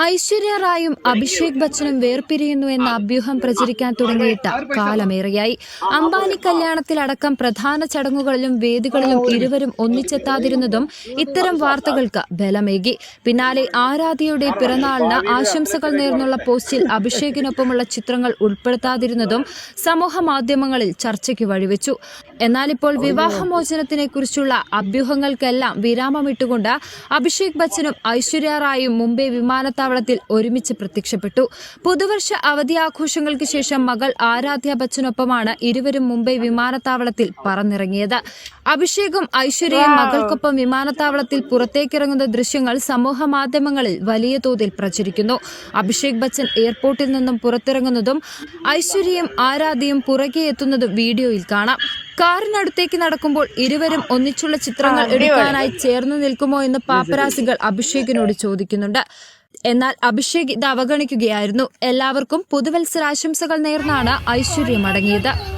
ഐശ്വര്യ റായും അഭിഷേക് ബച്ചനും വേർപിരിയുന്നു എന്ന അഭ്യൂഹം പ്രചരിക്കാൻ തുടങ്ങിയിട്ട് കാലമേറെയായി. അംബാനി കല്യാണത്തിലടക്കം പ്രധാന ചടങ്ങുകളിലും വേദികളിലും ഇരുവരും ഒന്നിച്ചെത്താതിരുന്നതും ഇത്തരം വാർത്തകൾക്ക് ബലമേകി. പിന്നാലെ ആരാധ്യയുടെ പിറന്നാളിന് ആശംസകൾ നേർന്നുള്ള പോസ്റ്റിൽ അഭിഷേകിനൊപ്പമുള്ള ചിത്രങ്ങൾ ഉൾപ്പെടുത്താതിരുന്നതും സമൂഹ മാധ്യമങ്ങളിൽ ചർച്ചയ്ക്ക് വഴിവെച്ചു. എന്നാൽ ഇപ്പോൾ വിവാഹമോചനത്തിനെ കുറിച്ചുള്ള അഭ്യൂഹങ്ങൾക്കെല്ലാം വിരാമമിട്ടുകൊണ്ട് അഭിഷേക് ബച്ചനും ഐശ്വര്യ റായും മുംബൈ വിമാനത്താവളത്തിൽ ഒരുമിച്ച് പ്രത്യക്ഷപ്പെട്ടു. പുതുവർഷ അവധി ആഘോഷങ്ങൾക്ക് ശേഷം മകൾ ആരാധ്യ ബച്ചനൊപ്പമാണ് ഇരുവരും മുംബൈ വിമാനത്താവളത്തിൽ പറന്നിറങ്ങിയത്. അഭിഷേകും ഐശ്വര്യയും മകൾക്കൊപ്പം വിമാനത്താവളത്തിൽ പുറത്തേക്കിറങ്ങുന്ന ദൃശ്യങ്ങൾ സമൂഹ മാധ്യമങ്ങളിൽ വലിയ തോതിൽ പ്രചരിക്കുന്നു. അഭിഷേക് ബച്ചൻ എയർപോർട്ടിൽ നിന്നും പുറത്തിറങ്ങുന്നതും ഐശ്വര്യയും ആരാധ്യയും പുറകെ എത്തുന്നതും വീഡിയോയിൽ കാണാം. കാറിനടുത്തേക്ക് നടക്കുമ്പോൾ ഇരുവരും ഒന്നിച്ചുള്ള ചിത്രങ്ങൾ എടുക്കാനായി ചേർന്ന് നിൽക്കുമോ എന്ന് പാപ്പരാസികൾ അഭിഷേകിനോട് ചോദിക്കുന്നുണ്ട്. എന്നാൽ അഭിഷേക് ഇത് അവഗണിക്കുകയായിരുന്നു. എല്ലാവർക്കും പുതുവത്സരാശംസകൾ നേർന്നാണ് ഐശ്വര്യം മടങ്ങിയത്